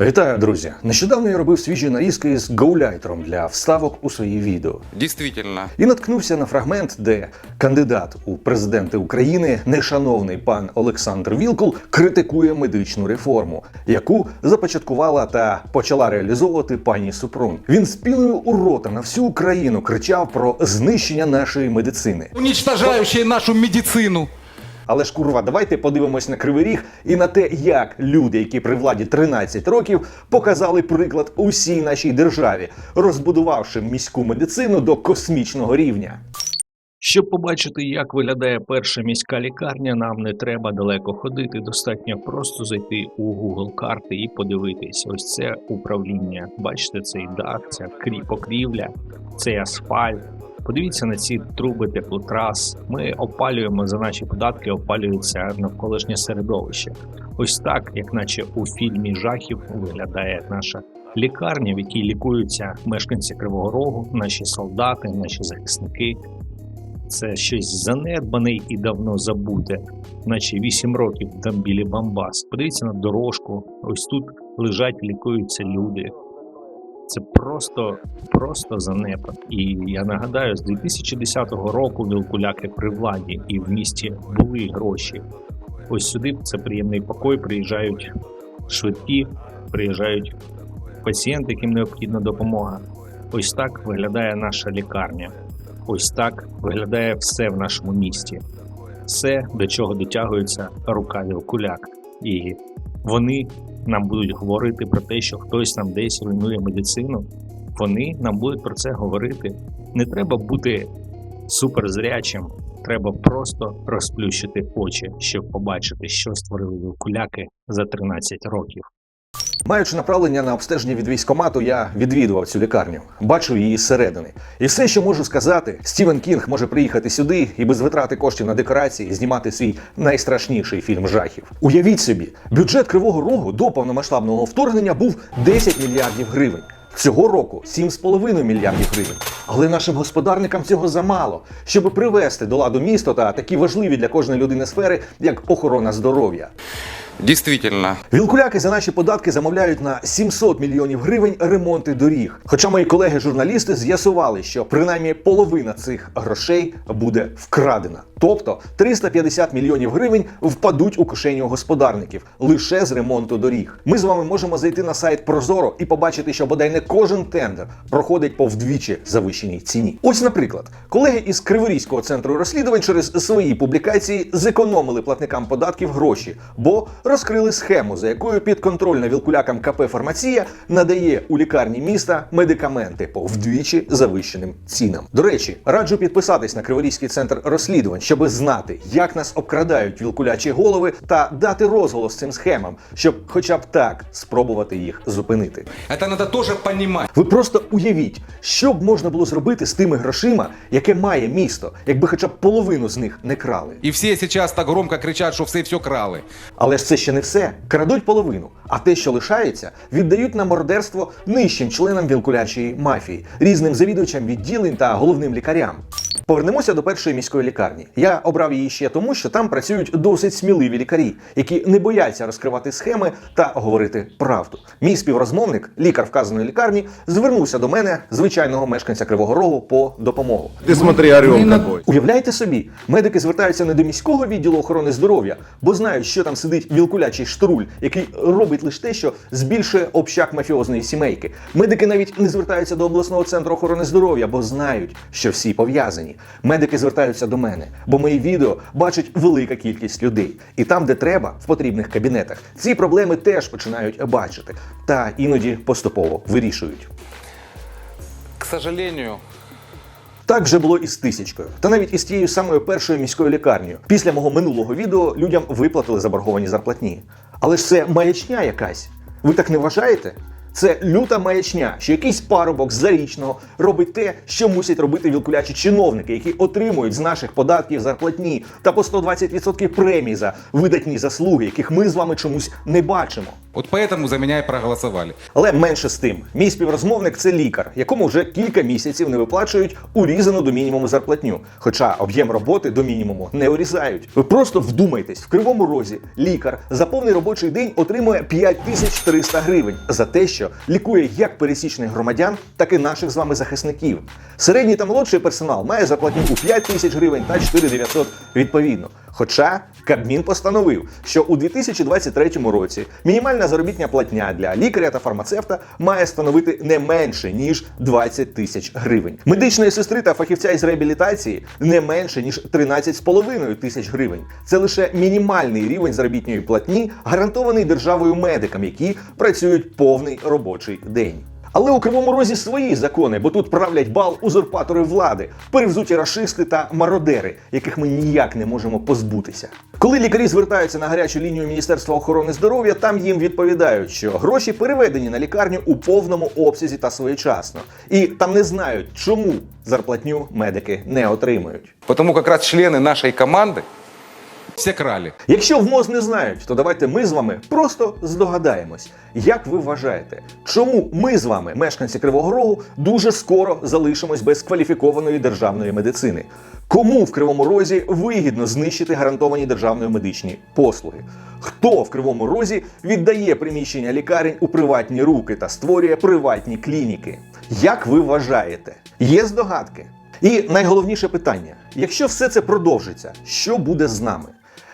Вітаю, друзі! Нещодавно я робив свіжі нарізки з гоуляйтером для вставок у свої відео. Действительно. І наткнувся на фрагмент, де кандидат у президенти України, нешановний пан Олександр Вілкул, критикує медичну реформу, яку започаткувала та почала реалізовувати пані Супрун. Він з піною у рота на всю Україну кричав про знищення нашої медицини. уничтожающие нашу медицину. Але ж курва, давайте подивимось на кривий ріг і на те, як люди, які при владі 13 років, показали приклад усій нашій державі, розбудувавши міську медицину до космічного рівня. Щоб побачити, як виглядає перша міська лікарня, нам не треба далеко ходити. Достатньо просто зайти у Google карти і подивитись. Ось це управління. Бачите, цей дах, ця крі- покрівля, цей асфальт. Подивіться на ці труби теплотрас. Ми опалюємо за наші податки, опалюється навколишнє середовище. Ось так, як наче у фільмі жахів, виглядає наша лікарня, в якій лікуються мешканці Кривого Рогу, наші солдати, наші захисники це щось занедбане і давно забуте, наче 8 років там білі Бамбас. Подивіться на дорожку, ось тут лежать, лікуються люди. Це просто, просто занепад. І я нагадаю, з 2010 року Вілкуляки при владі і в місті були гроші. Ось сюди це приємний покой приїжджають швидкі, приїжджають пацієнти, яким необхідна допомога. Ось так виглядає наша лікарня. Ось так виглядає все в нашому місті. Все, до чого дотягується рука Вілкуляк. І вони нам будуть говорити про те, що хтось нам десь руйнує медицину. Вони нам будуть про це говорити. Не треба бути суперзрячим, треба просто розплющити очі, щоб побачити, що створили куляки за 13 років. Маючи направлення на обстеження від військомату, я відвідував цю лікарню, бачив її зсередини. І все, що можу сказати, Стівен Кінг може приїхати сюди і без витрати коштів на декорації знімати свій найстрашніший фільм жахів. Уявіть собі, бюджет Кривого Рогу до повномасштабного вторгнення був 10 мільярдів гривень. Цього року 7,5 мільярдів гривень. Але нашим господарникам цього замало, щоб привести до ладу місто та такі важливі для кожної людини сфери, як охорона здоров'я. Действительно. Вілкуляки за наші податки замовляють на 700 мільйонів гривень ремонти доріг. Хоча мої колеги-журналісти з'ясували, що принаймні половина цих грошей буде вкрадена. Тобто 350 мільйонів гривень впадуть у кишеню господарників лише з ремонту доріг. Ми з вами можемо зайти на сайт Прозоро і побачити, що бодай не кожен тендер проходить по вдвічі завищеній ціні. Ось, наприклад, колеги із Криворізького центру розслідувань через свої публікації зекономили платникам податків гроші, бо розкрили схему, за якою підконтрольна вілкулякам КП Фармація надає у лікарні міста медикаменти по вдвічі завищеним цінам. До речі, раджу підписатись на Криворізький центр розслідувань, щоб знати, як нас обкрадають вілкулячі голови, та дати розголос цим схемам, щоб хоча б так спробувати їх зупинити. Это надо тоже понимать. Ви просто уявіть, що б можна було зробити з тими грошима, яке має місто, якби хоча б половину з них не крали. И все сейчас так громко кричат, что все все крали. Але ж це ще не все. Крадуть половину, а те, що лишається, віддають на мордерство нижчим членам вілкулячої мафії, різним завідувачам відділень та головним лікарям. Повернемося до першої міської лікарні. Я обрав її ще тому, що там працюють досить сміливі лікарі, які не бояться розкривати схеми та говорити правду. Мій співрозмовник, лікар вказаної лікарні, звернувся до мене, звичайного мешканця Кривого Рогу, по допомогу. Ты смотри, орел какой. Уявляєте собі, медики звертаються не до міського відділу охорони здоров'я, бо знають, що там сидить вілкулячий штруль, який робить лише те, що збільшує общак мафіозної сімейки. Медики навіть не звертаються до обласного центру охорони здоров'я, бо знають, що всі пов'язані. Медики звертаються до мене, бо мої відео бачить велика кількість людей. І там, де треба, в потрібних кабінетах, ці проблеми теж починають бачити та іноді поступово вирішують. К сожалению, Так вже було і з тисячкою, та навіть із тією самою першою міською лікарнею. Після мого минулого відео людям виплатили заборговані зарплатні. Але ж це маячня якась. Ви так не вважаєте? Це люта маячня, що якийсь парубок з зарічного робить те, що мусять робити вілкулячі чиновники, які отримують з наших податків зарплатні та по 120% премій за видатні заслуги, яких ми з вами чомусь не бачимо. Вот поэтому за меня и проголосовали. Але менше з тим, мій співрозмовник це лікар, якому вже кілька місяців не виплачують урізану до мінімуму зарплатню. Хоча об'єм роботи до мінімуму не урізають. Ви просто вдумайтесь, в кривому розі лікар за повний робочий день отримує 5300 гривень за те, що лікує як пересічних громадян, так і наших з вами захисників. Середній та молодший персонал має зарплатню у 5 тисяч гривень та 4900 відповідно. Хоча Кабмін постановив, що у 2023 році мінімальна заробітня платня для лікаря та фармацевта має становити не менше ніж 20 тисяч гривень. Медичної сестри та фахівця із реабілітації не менше ніж 13,5 тисяч гривень. Це лише мінімальний рівень заробітної платні, гарантований державою медикам, які працюють повний робочий день. Але у кривому розі свої закони, бо тут правлять бал узурпатори влади, перевзуті рашисти та мародери, яких ми ніяк не можемо позбутися. Коли лікарі звертаються на гарячу лінію Міністерства охорони здоров'я, там їм відповідають, що гроші переведені на лікарню у повному обсязі та своєчасно, і там не знають, чому зарплатню медики не отримують. Потому как раз члены нашей команды Все крали. Якщо в МОЗ не знають, то давайте ми з вами просто здогадаємось. Як ви вважаєте, чому ми з вами, мешканці Кривого Рогу, дуже скоро залишимось без кваліфікованої державної медицини? Кому в Кривому Розі вигідно знищити гарантовані державної медичні послуги? Хто в Кривому Розі віддає приміщення лікарень у приватні руки та створює приватні клініки? Як ви вважаєте? Є здогадки? І найголовніше питання: якщо все це продовжиться, що буде з нами?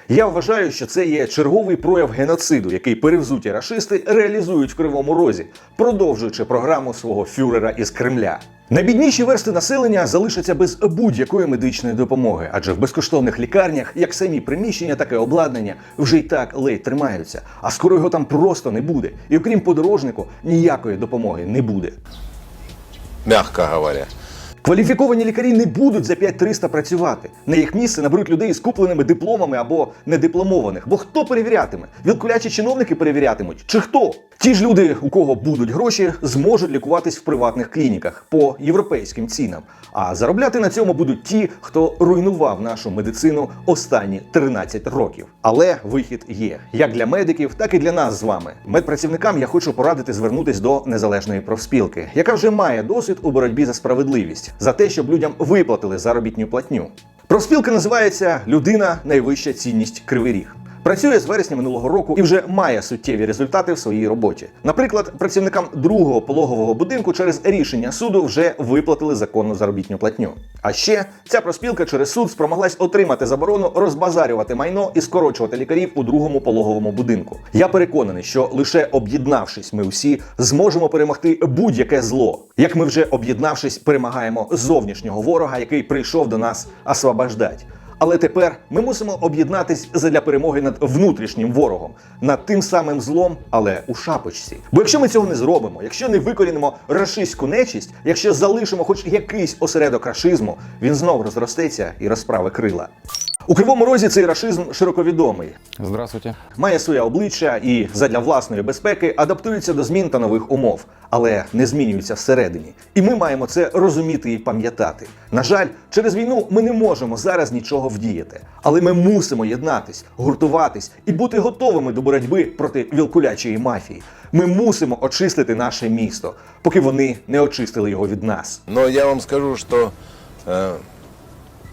Я вважаю, що це є черговий прояв геноциду, який перевзуті рашисти реалізують в Кривому Розі, продовжуючи програму свого фюрера із Кремля. Найбідніші версти населення залишаться без будь-якої медичної допомоги, адже в безкоштовних лікарнях як самі приміщення, так і обладнання вже й так ледь тримаються, а скоро його там просто не буде. І окрім подорожнику, ніякої допомоги не буде. мягко говоря. Кваліфіковані лікарі не будуть за 5300 працювати. На їх місце наберуть людей з купленими дипломами або недипломованих. Бо хто перевірятиме? Вілкулячі чиновники перевірятимуть? Чи хто? Ті ж люди, у кого будуть гроші, зможуть лікуватись в приватних клініках по європейським цінам. А заробляти на цьому будуть ті, хто руйнував нашу медицину останні 13 років. Але вихід є як для медиків, так і для нас з вами. Медпрацівникам я хочу порадити звернутись до незалежної профспілки, яка вже має досвід у боротьбі за справедливість, за те, щоб людям виплатили заробітню платню. Профспілка називається Людина найвища цінність Кривий Ріг. Працює з вересня минулого року і вже має суттєві результати в своїй роботі. Наприклад, працівникам другого пологового будинку через рішення суду вже виплатили законну заробітну платню. А ще ця проспілка через суд спромоглась отримати заборону розбазарювати майно і скорочувати лікарів у другому пологовому будинку. Я переконаний, що лише об'єднавшись, ми всі зможемо перемогти будь-яке зло. Як ми вже об'єднавшись, перемагаємо зовнішнього ворога, який прийшов до нас освобождать. Але тепер ми мусимо об'єднатись задля перемоги над внутрішнім ворогом, над тим самим злом, але у шапочці. Бо якщо ми цього не зробимо, якщо не викорінимо рашистську нечість, якщо залишимо хоч якийсь осередок рашизму, він знов розростеться і розправи крила. У кривому розі цей рашизм широковідомий. Здравствуйте. Має своє обличчя і задля власної безпеки адаптується до змін та нових умов, але не змінюється всередині. І ми маємо це розуміти і пам'ятати. На жаль, через війну ми не можемо зараз нічого вдіяти, але ми мусимо єднатись, гуртуватись і бути готовими до боротьби проти вілкулячої мафії. Ми мусимо очистити наше місто, поки вони не очистили його від нас. Но я вам скажу, что э,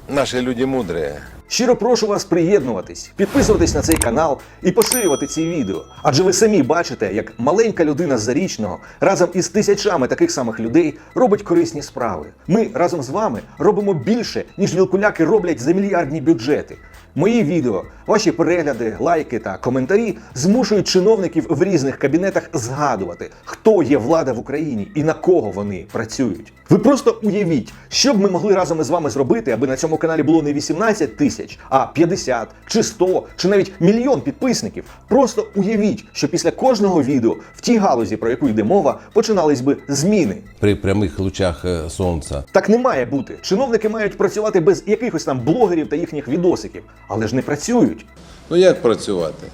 наши люди мудрые. Щиро прошу вас приєднуватись, підписуватись на цей канал і поширювати ці відео. Адже ви самі бачите, як маленька людина з зарічного разом із тисячами таких самих людей робить корисні справи. Ми разом з вами робимо більше, ніж вілкуляки роблять за мільярдні бюджети. Мої відео, ваші перегляди, лайки та коментарі змушують чиновників в різних кабінетах згадувати, хто є влада в Україні і на кого вони працюють. Ви просто уявіть, що б ми могли разом із вами зробити, аби на цьому каналі було не 18 тисяч, а 50 чи 100, чи навіть мільйон підписників. Просто уявіть, що після кожного відео в тій галузі, про яку йде мова, починались би зміни. при прямих лучах е, сонця. Так не має бути. Чиновники мають працювати без якихось там блогерів та їхніх відосиків, але ж не працюють. Ну як працювати?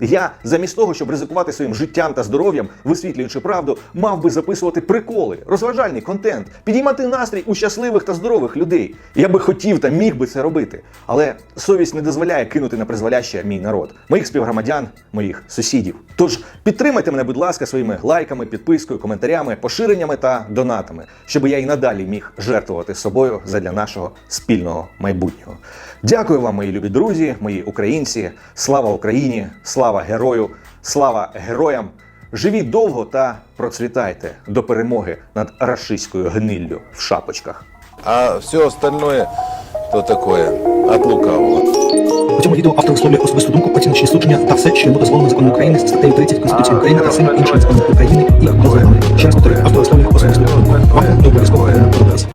Я замість того, щоб ризикувати своїм життям та здоров'ям, висвітлюючи правду, мав би записувати приколи, розважальний контент, підіймати настрій у щасливих та здорових людей. Я би хотів та міг би це робити. Але совість не дозволяє кинути на призволяще мій народ, моїх співгромадян, моїх сусідів. Тож підтримайте мене, будь ласка, своїми лайками, підпискою, коментарями, поширеннями та донатами, щоб я і надалі міг жертвувати собою задля нашого спільного майбутнього. Дякую вам, мої любі друзі, мої українці. Слава Україні! Слава герою! Слава героям! Живіть довго та процвітайте до перемоги над рашистською гниллю в шапочках. А все остальное, то такое, от лукавого. У цьому відео автор висловлює особисту думку, оціночні судження та все, що йому дозволено законом України з статтею 30 Конституції України та всіма іншими законами України і дозволеними. Ще раз повторюю, автор висловлює особисту думку. Вам не обов'язково подобається.